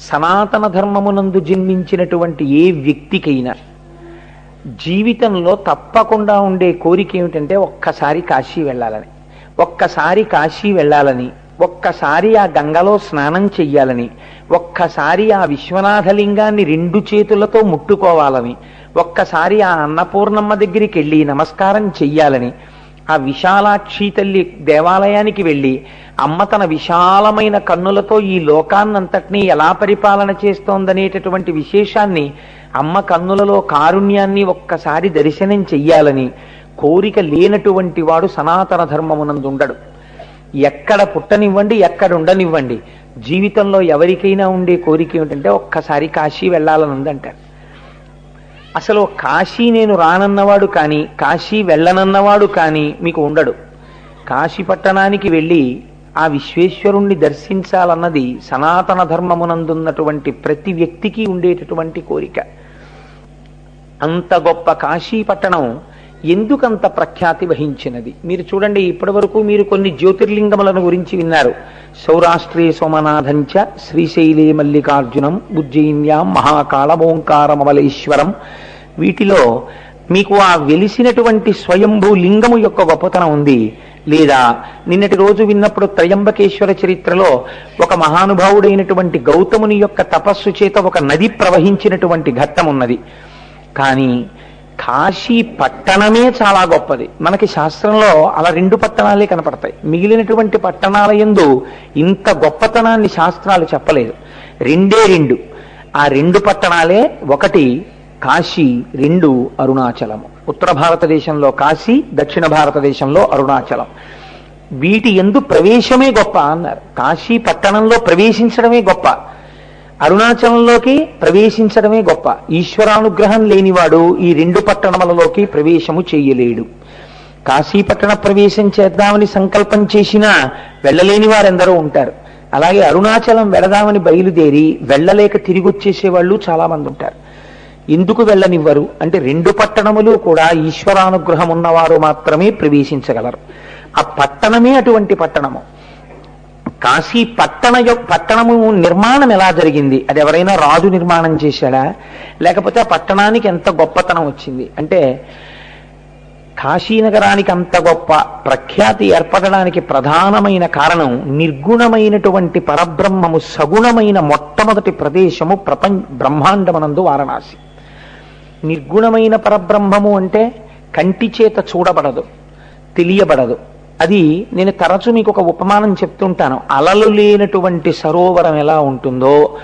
సనాతన ధర్మమునందు జన్మించినటువంటి ఏ వ్యక్తికైనా జీవితంలో తప్పకుండా ఉండే కోరిక ఏమిటంటే ఒక్కసారి కాశీ వెళ్ళాలని. ఒక్కసారి కాశీ వెళ్ళాలని. ఒక్కసారి ఆ గంగలో స్నానం చెయ్యాలని. ఒక్కసారి ఆ విశ్వనాథలింగాన్ని రెండు చేతులతో ముట్టుకోవాలని. ఒక్కసారి ఆ అన్నపూర్ణమ్మ దగ్గరికి వెళ్ళి నమస్కారం చెయ్యాలని. ఆ విశాలాక్షి తల్లి దేవాలయానికి వెళ్ళి అమ్మ తన విశాలమైన కన్నులతో ఈ లోకాన్నంతటినీ ఎలా పరిపాలన చేస్తోందనేటటువంటి విశేషాన్ని అమ్మ కన్నులలో కారుణ్యాన్ని ఒక్కసారి దర్శనం చెయ్యాలని కోరిక లేనటువంటి వాడు సనాతన ధర్మమునందు ఉండడు ఎక్కడ పుట్టనివ్వండి ఎక్కడ ఉండనివ్వండి. జీవితంలో ఎవరికైనా ఉండే కోరిక ఏమిటంటే ఒక్కసారి కాశీ వెళ్ళాలని ఉందంటారు అసలు కాశీ నేను రానన్నవాడు కానీ కాశీ వెళ్ళనన్నవాడు కానీ మీకు ఉండడు. కాశీ పట్టణానికి వెళ్ళి ఆ విశ్వేశ్వరుణ్ణి దర్శించాలన్నది సనాతన ధర్మమునందున్నటువంటి ప్రతి వ్యక్తికి ఉండేటటువంటి కోరిక. అంత గొప్ప కాశీ పట్టణం ఎందుకంత ప్రఖ్యాతి వహించినది? మీరు చూడండి ఇప్పటి వరకు మీరు కొన్ని జ్యోతిర్లింగములను గురించి విన్నారు. సౌరాష్ట్రే సోమనాథంచ శ్రీశైలే మల్లికార్జునం ఉజ్జయిన్యాం మహాకాళమోంకారమవలేశ్వరం. వీటిలో మీకు ఆ వెలిసినటువంటి స్వయంభూ లింగము యొక్క గొప్పతనం ఉంది. లేదా నిన్నటి రోజు విన్నప్పుడు త్రయంబకేశ్వర చరిత్రలో ఒక మహానుభావుడైనటువంటి గౌతముని యొక్క తపస్సు చేత ఒక నది ప్రవహించినటువంటి ఘట్టం ఉన్నది కానీ కాశీ పట్టణమే చాలా గొప్పది. మనకి శాస్త్రంలో అలా రెండు పట్టణాలే కనపడతాయి. మిగిలినటువంటి పట్టణాల యందు ఇంత గొప్పతనాన్ని శాస్త్రాలు చెప్పలేదు. రెండే రెండు. ఆ రెండు పట్టణాలే ఒకటి కాశీ రెండు అరుణాచలము. ఉత్తర భారతదేశంలో కాశీ దక్షిణ భారతదేశంలో అరుణాచలం. వీటి ఎందు ప్రవేశమే గొప్ప అన్నారు. కాశీ పట్టణంలో ప్రవేశించడమే గొప్ప. అరుణాచలంలోకి ప్రవేశించడమే గొప్ప. ఈశ్వరానుగ్రహం లేనివాడు ఈ రెండు పట్టణములలోకి ప్రవేశము చేయలేడు. కాశీపట్టణ ప్రవేశం చేద్దామని సంకల్పం చేసినా వెళ్ళలేని వారెందరో ఉంటారు. అలాగే అరుణాచలం వెళదామని బయలుదేరి వెళ్ళలేక తిరిగి వచ్చేసే వాళ్ళు చాలా మంది ఉంటారు. ఎందుకు వెళ్ళనివ్వరు. అంటే రెండు పట్టణములు కూడా ఈశ్వరానుగ్రహం ఉన్నవారు మాత్రమే ప్రవేశించగలరు. ఆ పట్టణమే అటువంటి పట్టణము. కాశీ పట్టణ పట్టణము నిర్మాణం ఎలా జరిగింది? అది ఎవరైనా రాజు నిర్మాణం చేశాడా? లేకపోతే ఆ పట్టణానికి ఎంత గొప్పతనం వచ్చింది? అంటే కాశీనగరానికి అంత గొప్ప ప్రఖ్యాతి ఏర్పడడానికి ప్రధానమైన కారణం నిర్గుణమైనటువంటి పరబ్రహ్మము సగుణమైన మొట్టమొదటి ప్రదేశము ప్రపంచ బ్రహ్మాండమనందు వారణాసి. నిర్గుణమైన పరబ్రహ్మము అంటే కంటి చేత చూడబడదు తెలియబడదు. అది నేను తరచు మీకు ఒక ఉపమానం చెప్తుంటాను. అలలు లేనటువంటి సరోవరం ఎలా ఉంటుందో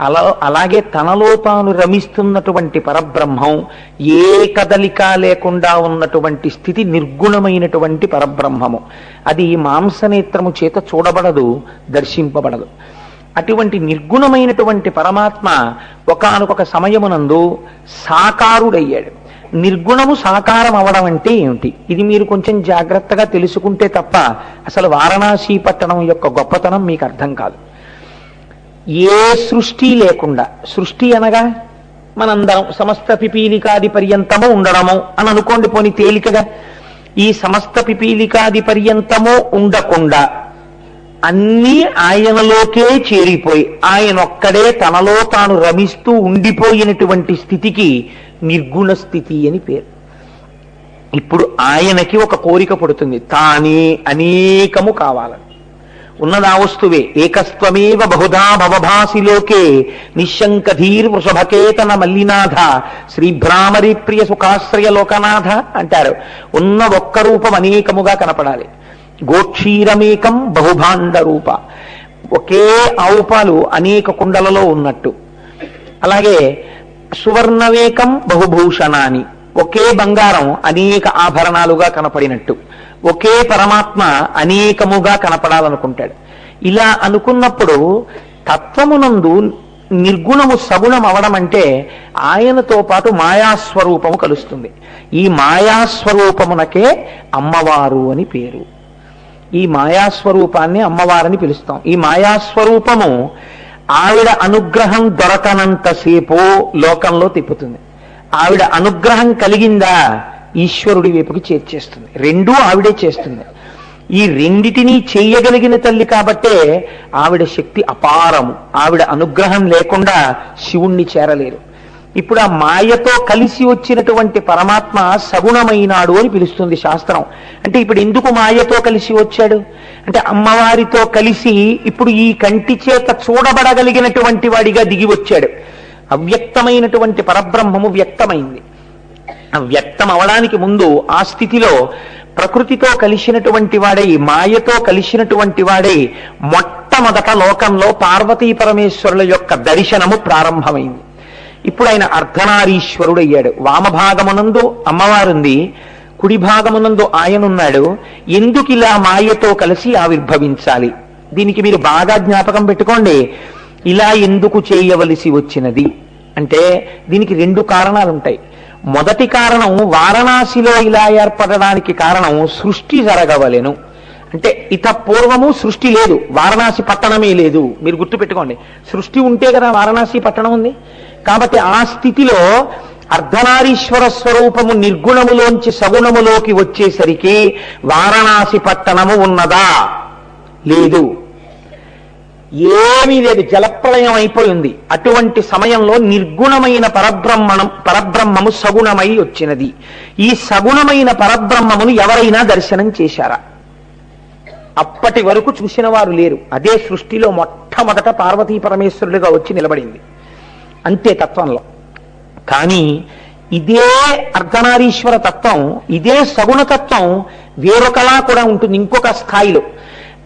అలా అలాగే తనలో తాను రమిస్తున్నటువంటి పరబ్రహ్మం ఏ కదలిక లేకుండా ఉన్నటువంటి స్థితి నిర్గుణమైనటువంటి పరబ్రహ్మము. అది మాంసనేత్రము చేత చూడబడదు దర్శింపబడదు. అటువంటి నిర్గుణమైనటువంటి పరమాత్మ ఒకనొక సమయమునందు సాకారుడయ్యాడు. నిర్గుణము సాకారం అవడం అంటే ఏమిటి? ఇది మీరు కొంచెం జాగ్రత్తగా తెలుసుకుంటే తప్ప అసలు వారణాసి పట్టణం యొక్క గొప్పతనం మీకు అర్థం కాదు. ఏ సృష్టి లేకుండా సృష్టి అనగా మనందరం సమస్త పిపీలికాది పర్యంతము ఉండడము అని అనుకోండి పోని తేలికగా. ఈ సమస్త పిపీలికాది పర్యంతము ఉండకుండా అన్నీ ఆయనలోకే చేరిపోయి ఆయన ఒక్కడే తనలో తాను రమిస్తూ ఉండిపోయినటువంటి స్థితికి నిర్గుణ స్థితి అని పేరు. ఇప్పుడు ఆయనకి ఒక కోరిక పడుతుంది. తానే అనేకము కావాలని. ఉన్నదా వస్తువే? ఏకస్త్వమేవ బహుధా భవభాసిలోకే నిశంకధీర్ వృషభకేతన మల్లినాథ శ్రీభ్రామరి ప్రియ సుఖాశ్రయ లోకనాథ అంటారు. ఉన్న ఒక్క రూపం అనేకముగా కనపడాలి. గోక్షీరమేకం బహుభాండ రూప ఒకే ఆవు పాలు అనేక కుండలలో ఉన్నట్టు. అలాగే సువర్ణవేకం బహుభూషణాని. ఒకే బంగారం అనేక ఆభరణాలుగా కనపడినట్టు. ఒకే పరమాత్మ అనేకముగా కనపడాలనుకుంటాడు. ఇలా అనుకున్నప్పుడు తత్వమునందు నిర్గుణము సగుణం అవడం అంటే ఆయనతో పాటు మాయాస్వరూపము కలుస్తుంది. ఈ మాయాస్వరూపమునకే అమ్మవారు అని పేరు. ఈ మాయాస్వరూపాన్ని అమ్మవారని పిలుస్తాం. ఈ మాయాస్వరూపము ఆవిడ అనుగ్రహం దొరకనంతసేపు లోకంలో తిప్పుతుంది. ఆవిడ అనుగ్రహం కలిగిందా ఈశ్వరుడి వైపుకి చేర్చేస్తుంది. రెండూ ఆవిడే చేస్తుంది. ఈ రెండిటినీ చేయగలిగిన తల్లి కాబట్టే ఆవిడ శక్తి అపారము. ఆవిడ అనుగ్రహం లేకుండా శివుణ్ణి చేరలేరు. ఇప్పుడు ఆ మాయతో కలిసి వచ్చినటువంటి పరమాత్మ సగుణమైనాడు అని పిలుస్తుంది శాస్త్రం. అంటే ఇప్పుడు ఎందుకు మాయతో కలిసి వచ్చాడు? అంటే అమ్మవారితో కలిసి ఇప్పుడు ఈ కంటి చేత చూడబడగలిగినటువంటి వాడిగా దిగి వచ్చాడు. అవ్యక్తమైనటువంటి పరబ్రహ్మము వ్యక్తమైంది. వ్యక్తం అవడానికి ముందు ఆ స్థితిలో ప్రకృతితో కలిసినటువంటి వాడై మాయతో కలిసినటువంటి వాడై మొట్టమొదట లోకంలో పార్వతీ పరమేశ్వరుల యొక్క దర్శనము ప్రారంభమైంది. ఇప్పుడు ఆయన అర్ధనారీశ్వరుడు అయ్యాడు వామభాగమునందు అమ్మవారుంది కుడి భాగమునందు ఆయనున్నాడు. ఎందుకు ఇలా మాయతో కలిసి ఆవిర్భవించాలి? దీనికి మీరు బాగా జ్ఞాపకం పెట్టుకోండి. ఇలా ఎందుకు చేయవలసి వచ్చినది? అంటే దీనికి రెండు కారణాలు ఉంటాయి మొదటి కారణం వారణాసిలో ఇలా ఏర్పడడానికి కారణం సృష్టి జరగవలెను. అంటే ఇత పూర్వము సృష్టి లేదు వారణాసి పట్టణమే లేదు. మీరు గుర్తుపెట్టుకోండి. సృష్టి ఉంటే కదా వారణాసి పట్టణం ఉంది. కాబట్టి ఆ స్థితిలో అర్ధనారీశ్వర స్వరూపము నిర్గుణములోంచి సగుణములోకి వచ్చేసరికి వారణాసి పట్టణము ఉన్నదా? లేదు. ఏమీ లేదు. జలప్రలయం అయిపోయింది. అటువంటి సమయంలో నిర్గుణమైన పరబ్రహ్మణం పరబ్రహ్మము సగుణమై వచ్చినది. ఈ సగుణమైన పరబ్రహ్మమును ఎవరైనా దర్శనం చేశారా? అప్పటి వరకు చూసిన వారు లేరు. అదే సృష్టిలో మొట్టమొదట పార్వతీ పరమేశ్వరుడిగా వచ్చి నిలబడింది. అంతే తత్వంలో. కానీ ఇదే అర్ధనారీశ్వర తత్వం ఇదే సగుణ తత్వం వేరొకలా కూడా ఉంటుంది ఇంకొక స్థాయిలో.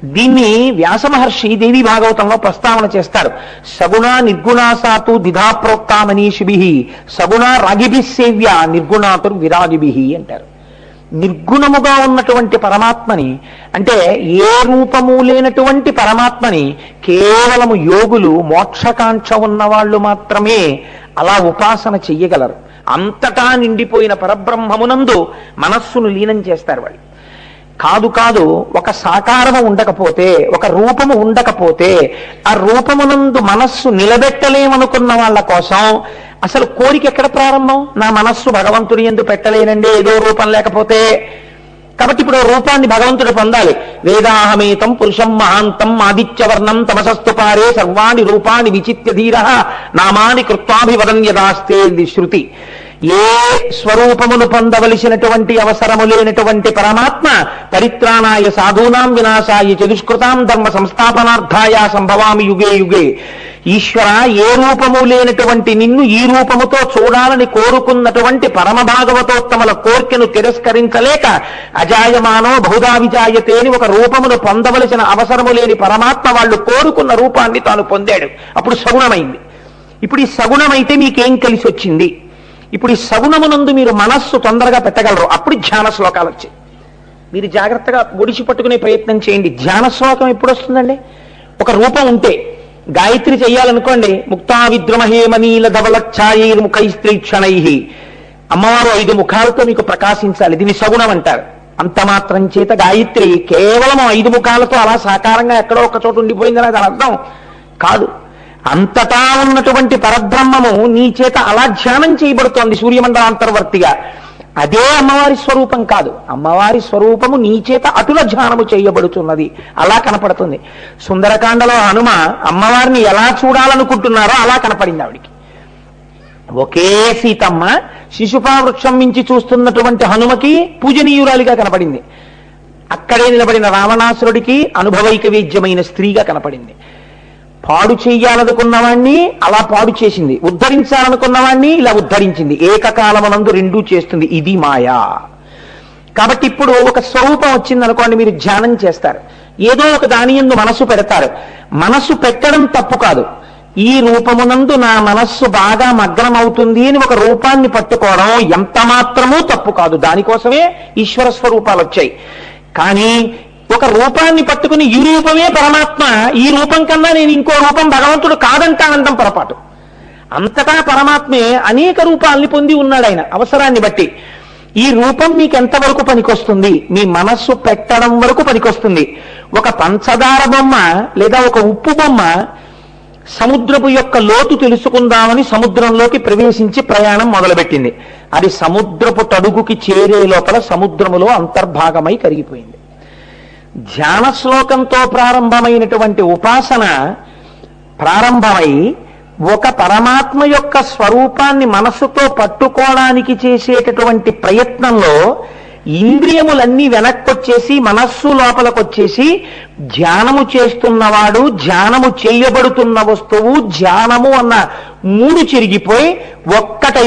దీన్ని వ్యాస మహర్షి దేవి భాగవతంలో ప్రస్తావన చేస్తారు. సగుణ నిర్గుణాసాతు దిధాప్రోక్త మనీషిభి సగుణ రాగిభి సేవ్య నిర్గుణాతుర్ విరాగిభి అంటారు. నిర్గుణముగా ఉన్నటువంటి పరమాత్మని అంటే ఏ రూపము లేనటువంటి పరమాత్మని కేవలము యోగులు మోక్షకాంక్ష ఉన్న వాళ్ళు మాత్రమే అలా ఉపాసన చెయ్యగలరు. అంతటా నిండిపోయిన పరబ్రహ్మమునందు మనస్సును లీనం చేస్తారు వాళ్ళు. కాదు కాదు ఒక సాకారము ఉండకపోతే ఒక రూపము ఉండకపోతే ఆ రూపమునందు మనస్సు నిలబెట్టలేమనుకున్న వాళ్ళ కోసం అసలు కోరిక ఎక్కడ ప్రారంభం? నా మనస్సు భగవంతుడి ఎందు పెట్టలేనండి ఏదో రూపం లేకపోతే. కాబట్టి ఇప్పుడు రూపాన్ని భగవంతుడు పొందాలి. వేదాహమేతం పురుషం మహాంతం ఆదిత్యవర్ణం తమసస్తు పారే సర్వాణి రూపాన్ని విచిత్య ధీర నామాని కృత్వాభివదన్యదాస్తే శృతి. ఏ స్వరూపమును పొందవలసినటువంటి అవసరము లేనటువంటి పరమాత్మ పరిత్రాణాయ సాధూనాం వినాశాయ చతుష్కృతాం ధర్మ సంస్థాపనార్థాయ సంభవామి యుగే యుగే. ఈశ్వర ఏ రూపము లేనటువంటి నిన్ను ఈ రూపముతో చూడాలని కోరుకున్నటువంటి పరమ భాగవతోత్తముల కోర్కెను తిరస్కరించలేక అజాయమానో బహుదా విజాయతే అని ఒక రూపమును పొందవలసిన అవసరము లేని పరమాత్మ వాళ్ళు కోరుకున్న రూపాన్ని తాను పొందాడు. అప్పుడు సగుణమైంది. ఇప్పుడు ఈ సగుణమైతే మీకేం కలిసి వచ్చింది ఇప్పుడు ఈ సగుణమునందు మీరు మనస్సు తొందరగా పెట్టగలరు. అప్పుడు ధ్యాన శ్లోకాలు వచ్చాయి. మీరు జాగ్రత్తగా ఒడిచి పట్టుకునే ప్రయత్నం చేయండి. ధ్యాన శ్లోకం ఎప్పుడు వస్తుందండి? ఒక రూపం ఉంటే. గాయత్రి చెయ్యాలనుకోండి. ముక్తా విద్రమహేమనీల ధవలఛాయైర్ ముఖైస్త్రీ క్షణై అమ్మవారు ఐదు ముఖాలతో మీకు ప్రకాశించాలి. దీన్ని సగుణం అంటారు. అంత మాత్రం చేత గాయత్రి కేవలం ఐదు ముఖాలతో అలా సాకారంగా ఎక్కడో ఒక చోట ఉండిపోయిందని అది అర్థం కాదు. అంతటా ఉన్నటువంటి పరబ్రహ్మము నీ చేత అలా ధ్యానం చేయబడుతోంది సూర్యమండలాంతర్వర్తిగా. అదే అమ్మవారి స్వరూపం కాదు. అమ్మవారి స్వరూపము నీ చేత అటుల ధ్యానము చేయబడుతున్నది. అలా కనపడుతుంది. సుందరకాండలో హనుమ అమ్మవారిని ఎలా చూడాలనుకుంటున్నారో అలా కనపడింది ఆవిడికి. ఒకే సీతమ్మ శిశుపా వృక్షం మించి చూస్తున్నటువంటి హనుమకి పూజనీయురాలిగా కనపడింది. అక్కడే నిలబడిన రావణాసురుడికి అనుభవైక వేద్యమైన స్త్రీగా కనపడింది. పాడు చెయ్యాలనుకున్నవాణ్ణి అలా పాడు చేసింది. ఉద్ధరించాలనుకున్నవాణ్ణి ఇలా ఉద్ధరించింది. ఏకకాలమనందు రెండూ చేస్తుంది. ఇది మాయా. కాబట్టి ఇప్పుడు ఒక స్వరూపం వచ్చింది అనుకోండి మీరు ధ్యానం చేస్తారు. ఏదో ఒక దాని ఎందు మనసు పెడతారు. మనసు పెట్టడం తప్పు కాదు. ఈ రూపమునందు నా మనస్సు బాగా మగ్నం అవుతుంది అని ఒక రూపాన్ని పట్టుకోవడం ఎంత మాత్రమూ తప్పు కాదు. దానికోసమే ఈశ్వర స్వరూపాలు వచ్చాయి కానీ ఒక రూపాన్ని పట్టుకుని ఈ రూపమే పరమాత్మ ఈ రూపం కన్నా నేను ఇంకో రూపం భగవంతుడు కాదంటానంటాం పొరపాటు. అంతటా పరమాత్మే అనేక రూపాల్ని పొంది ఉన్నాడు ఆయన అవసరాన్ని బట్టి. ఈ రూపం మీకు ఎంతవరకు పనికొస్తుంది? మీ మనస్సు పెట్టడం వరకు పనికొస్తుంది. ఒక పంచదార బొమ్మ లేదా ఒక ఉప్పు బొమ్మ సముద్రపు యొక్క లోతు తెలుసుకుందామని సముద్రంలోకి ప్రవేశించి ప్రయాణం మొదలుపెట్టింది. అది సముద్రపు తడుగుకి చేరే లోపల సముద్రములో అంతర్భాగమై కరిగిపోయింది. ధ్యాన శ్లోకంతో ప్రారంభమైనటువంటి ఉపాసన ప్రారంభమై ఒక పరమాత్మ యొక్క స్వరూపాన్ని మనస్సుతో పట్టుకోవడానికి చేసేటటువంటి ప్రయత్నంలో ఇంద్రియములన్నీ వెనక్కొచ్చేసి మనస్సు లోపలకొచ్చేసి ధ్యానము చేస్తున్నవాడు ధ్యానము చేయబడుతున్న వస్తువు ధ్యానము అన్న మూడు చెరిగిపోయి ఒక్కటై